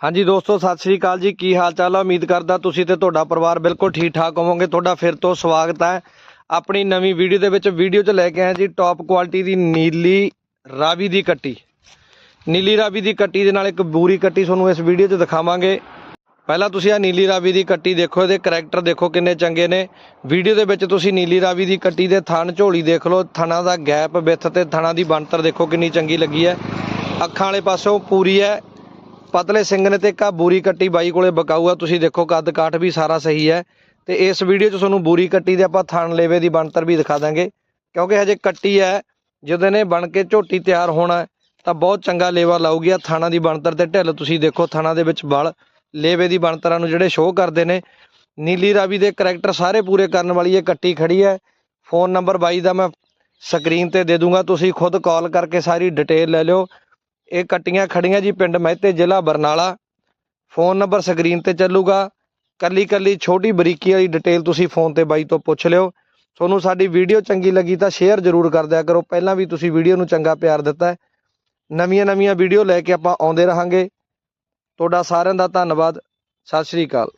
ਹਾਂਜੀ ਦੋਸਤੋ, ਸਤਿ ਸ੍ਰੀ ਅਕਾਲ ਜੀ। ਕੀ ਹਾਲ ਚਾਲ ਆ? ਉਮੀਦ ਕਰਦਾ ਤੁਸੀਂ ਤੇ ਤੁਹਾਡਾ ਪਰਿਵਾਰ ਬਿਲਕੁਲ ਠੀਕ ਠਾਕ ਹੋਵੋਗੇ। ਤੁਹਾਡਾ ਫਿਰ ਤੋਂ ਸਵਾਗਤ ਹੈ ਆਪਣੀ ਨਵੀਂ ਵੀਡੀਓ ਦੇ ਵਿੱਚ। ਵੀਡੀਓ 'ਚ ਲੈ ਕੇ ਆਇਆ ਜੀ ਟੌਪ ਕੁਆਲਿਟੀ ਦੀ ਨੀਲੀ ਰਾਵੀ ਦੀ ਕੱਟੀ। ਨੀਲੀ ਰਾਵੀ ਦੀ ਕੱਟੀ ਦੇ ਨਾਲ ਇੱਕ ਬੂਰੀ ਕੱਟੀ ਤੁਹਾਨੂੰ ਇਸ ਵੀਡੀਓ 'ਚ ਦਿਖਾਵਾਂਗੇ। ਪਹਿਲਾਂ ਤੁਸੀਂ ਆ ਨੀਲੀ ਰਾਵੀ ਦੀ ਕੱਟੀ ਦੇਖੋ, ਇਹਦੇ ਕਰੈਕਟਰ ਦੇਖੋ ਕਿੰਨੇ ਚੰਗੇ ਨੇ। ਵੀਡੀਓ ਦੇ ਵਿੱਚ ਤੁਸੀਂ ਨੀਲੀ ਰਾਵੀ ਦੀ ਕੱਟੀ ਦੇ ਥਣ ਝੋਲੀ ਦੇਖ ਲਓ। ਥਣਾ ਦਾ ਗੈਪ ਵਿੱਥ ਤੇ ਥਣਾ ਦੀ ਬਣਤਰ ਦੇਖੋ ਕਿੰਨੀ ਚੰਗੀ ਲੱਗੀ ਹੈ। ਅੱਖਾਂ ਵਾਲੇ ਪਾਸੋਂ ਪੂਰੀ ਹੈ। ਪਤਲੇ ਸਿੰਘ ਨੇ ਤੇ ਇੱਕ ਬੂਰੀ ਕੱਟੀ ਬਾਈ ਕੋਲੇ ਬਕਾਊ ਤੁਸੀਂ ਦੇਖੋ ਕੱਦ ਕਾਠ ਵੀ ਸਾਰਾ ਸਹੀ ਹੈ। ਤੇ ਇਸ ਵੀਡੀਓ 'ਚ ਤੁਹਾਨੂੰ ਬੂਰੀ ਕੱਟੀ ਦੇ ਆਪਾਂ ਥਣ ਲੇਵੇ ਦੀ ਬਣਤਰ ਵੀ ਦਿਖਾ ਦਾਂਗੇ। ਕਿਉਂਕਿ ਹਜੇ ਕੱਟੀ ਹੈ, ਜਦੋਂ ਨੇ ਬਣ ਕੇ ਝੋਟੀ ਤਿਆਰ ਹੋਣਾ, ਤਾਂ ਬਹੁਤ ਚੰਗਾ ਲੇਵਾ ਲਾਊਗੀ ਆ ਥਾਣਾ ਦੀ ਬਣਤਰ ਤੇ ਢਿੱਲ। ਤੁਸੀਂ ਦੇਖੋ ਥਾਣਾ ਦੇ ਵਿੱਚ ਬਲ ਲੇਵੇ ਦੀ ਬਣਤਰਾਂ ਨੂੰ ਜਿਹੜੇ ਸ਼ੋਅ ਕਰਦੇ ਨੇ। ਨੀਲੀ ਰਾਵੀ ਦੇ ਕਰੈਕਟਰ ਸਾਰੇ ਪੂਰੇ ਕਰਨ ਵਾਲੀ ਇਹ ਕੱਟੀ ਖੜੀ ਹੈ। ਫੋਨ ਨੰਬਰ ਬਾਈ ਦਾ ਮੈਂ ਸਕਰੀਨ ਤੇ ਦੇ ਦੂੰਗਾ। ਤੁਸੀਂ ਖੁਦ ਕਾਲ ਕਰਕੇ ਸਾਰੀ ਡਿਟੇਲ ਲੈ ਲਿਓ। ਇਹ ਕੱਟੀਆਂ ਖੜੀਆਂ ਜੀ ਪਿੰਡ ਮਹਿਤੇ ਜ਼ਿਲ੍ਹਾ ਬਰਨਾਲਾ। ਫੋਨ ਨੰਬਰ ਸਕਰੀਨ ਤੇ ਚੱਲੂਗਾ। ਕੱਲੀ ਕੱਲੀ ਛੋਟੀ ਬਰੀਕੀ ਵਾਲੀ ਡਿਟੇਲ ਤੁਸੀਂ ਫੋਨ ਤੇ ਬਾਈ ਤੋਂ ਪੁੱਛ ਲਿਓ। ਤੁਹਾਨੂੰ ਸਾਡੀ ਵੀਡੀਓ ਚੰਗੀ ਲੱਗੀ ਤਾਂ ਸ਼ੇਅਰ ਜ਼ਰੂਰ ਕਰ ਦਿਆ ਕਰੋ। ਪਹਿਲਾਂ ਵੀ ਤੁਸੀਂ ਵੀਡੀਓ ਨੂੰ ਚੰਗਾ ਪਿਆਰ ਦਿੱਤਾ ਹੈ। ਨਵੀਆਂ ਨਵੀਆਂ ਵੀਡੀਓ ਲੈ ਕੇ ਆਪਾਂ ਆਉਂਦੇ ਰਹਾਂਗੇ। ਤੁਹਾਡਾ ਸਾਰਿਆਂ ਦਾ ਧੰਨਵਾਦ। ਸਤਿ ਸ਼੍ਰੀ ਅਕਾਲ।